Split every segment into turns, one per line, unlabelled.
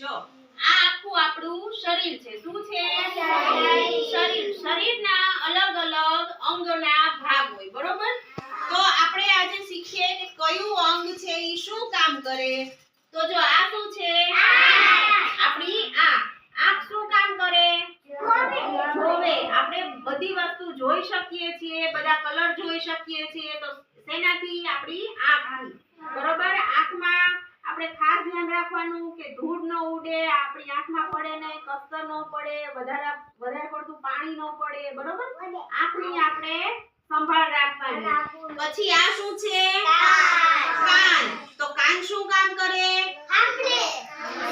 જો, આ આખું આપણું શરીર છે. શું છે? શરીર. શરીરના અલગ અલગ અંગના ભાગ હોય, બરોબર? તો આપણે આજે શીખીએ કે કયું અંગ છે એ શું કામ કરે? તો જો, આ શું છે? આપણી આ આંખ શું કામ કરે? જોવે. આપણે બધી વસ્તુ જોઈ શકીએ છીએ, બધા કલર જોઈ શકીએ છીએ. તો શેનાથી? આપણી આંખ બરોબર? આંખમાં આપણે ખાસ ધ્યાન રાખવાનું કે ધૂળ ન ઉડે આપણી આંખમાં પડે નહીં કસ્તર ન પડે વધારે વધારે પડતું પાણી ન પડે બરોબર? આંખની આપણે સંભાળ રાખવાની. પછી આ શું છે? કાન. તો કાન શું કામ કરે?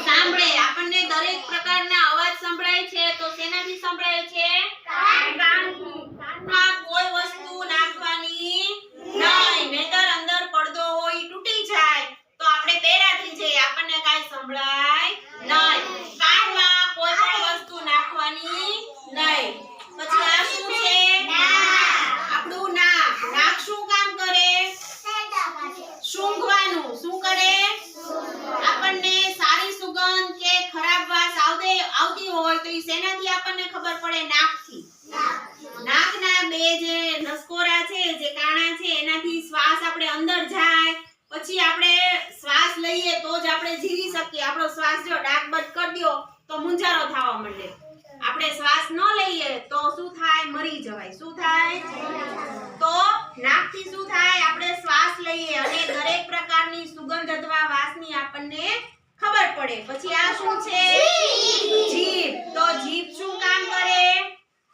સાંભળે. આપણને દરેક પ્રકારના અવાજ સંભળાય છે. તો શેનાથી સંભળાય છે? કાન કાનમાં કોઈ વસ્તુ નાખવાની નહીં નહીંતર અંદર પડદો હોય ઈ તૂટી જાય તો આપણે પેરા થઈ જઈએ આપણને કાંઈ સંભળાય નહીં કાનમાં કોઈ પણ વસ્તુ નાખવાની નહીં પછી આ શું છે આપણું નાક નાક શું કામ કરે સૂંઘવાનું શું કરે આપણને સારી સુગંધ કે ખરાબ વાસ આવતે આવતી હોય તો ઈ શેનાથી આપણને ખબર પડે? નાકથી. નાકના બે જે નસકોરા છે, જે કાણા છે, એનાથી શ્વાસ આપણે અંદર જાય. પછી આપણે શ્વાસ લઈએ તો જ આપણે જીવી શકીએ. આપણો શ્વાસ જો ડાક બંધ કરી દો, તો મુંજારો થવા માંડે. આપણે શ્વાસ ન લઈએ તો શું થાય? મરી જવાય. શું થાય? તો નાકથી શું થાય? આપણે શ્વાસ લઈએ અને દરેક પ્રકારની સુગંધ અથવા વાસની આપણને ખબર પડે. પછી આ શું છે જીભ તો જીભ શું કામ કરે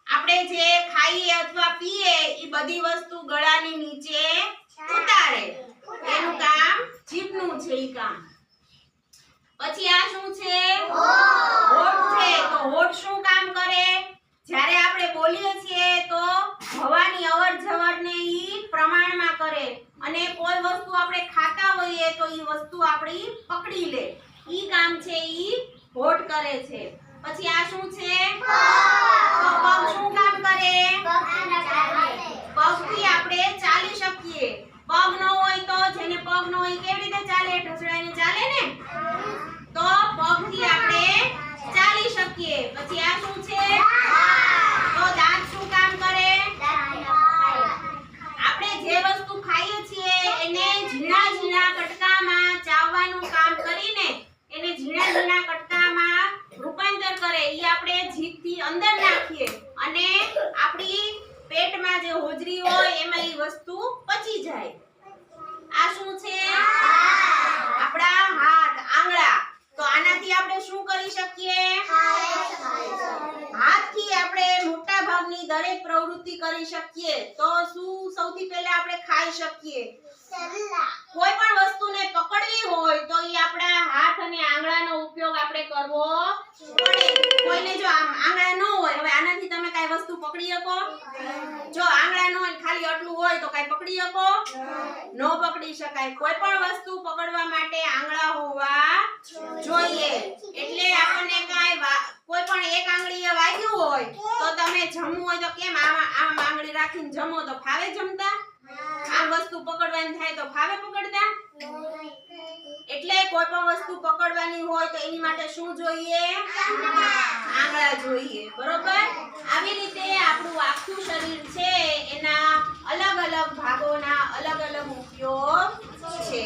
આપણે જે ખાઈએ અથવા પીએ એ બધી વસ્તુ ગળાની નીચે ઉતારે. એનું કામ જીભનું છે ઈ કામ. પછી આ શું છે? હોઠ છે. તો હોઠ શું કામ કરે? જ્યારે આપણે બોલીએ છીએ તો હવાની અવર જવરને ઈ પ્રમાણમાં કરે. અને કોઈ વસ્તુ આપણે ખાતા હોઈએ તો ઈ વસ્તુ આપણી પકડી લે. ઈ કામ છે ઈ હોઠ કરે છે. પછી આ શું છે? તો પગ શું કામ કરે પગથી આપણે ચાલી શકીએ પગ ન હોય તો જેને પગ હોય કેવી રીતે ચાલે? ઢસડાઈને ચાલે ને? તો પગથી આપણે ચાલી શકીએ. પછી આ શું છે? તો દાંત શું કામ કરે? આપણે જે વસ્તુ ખાઈએ છીએ એને ઝીણા ઝીણા કટકામાં ચાવવાનું કામ કરીને એને ઝીણા ઝીણા કટકામાં રૂપાંતર કરે. એ આપણે જીભથી અંદર નાખીએ અને આપણી પેટમાં જે હોજરી હોય એમાં ઈ વસ્તુ પચી જાય. આ શું છે? આપણા હાથ આંગળા. તો આનાથી આપણે શું કરી શકીએ? હાથથી આપણે મોટા ભાગની દરેક પ્રવૃત્તિ કરી શકીએ. તો શું સૌથી પહેલા આપણે ખાઈ શકીએ? કોઈ પણ વસ્તુને પકડવી હોય તો એ આપણા હાથ અને આંગળાનો ઉપયોગ આપણે કરવો પડે. કોઈને જો આંગળા ન હોય હવે આનાથી તમે કઈ વસ્તુ પકડી શકો? જો આંગળા ન હોય ખાલી આટલું હોય તો કાંઈ પકડી શકો? ન. પકડી શકાય. કોઈ પણ વસ્તુ પકડવા માટે આંગળા હોવા જોઈએ. એટલે આપણને કાંઈ કોઈ પણ એક આંગળીએ વાગ્યું હોય તો તમે જમવું હોય તો કેમ? આમ આમ આંગળી રાખીને જમો તો ફાવે જમતા? આ વસ્તુ પકડવાની થાય તો ફાવે પકડતા? એટલે કોઈ પણ વસ્તુ પકડવાની હોય તો એની માટે શું જોઈએ? આંગળા જોઈએ. બરોબર? આવી રીતે આપણું આખું શરીર છે એના અલગ અલગ ભાગોના અલગ અલગ ઉપયોગ છે.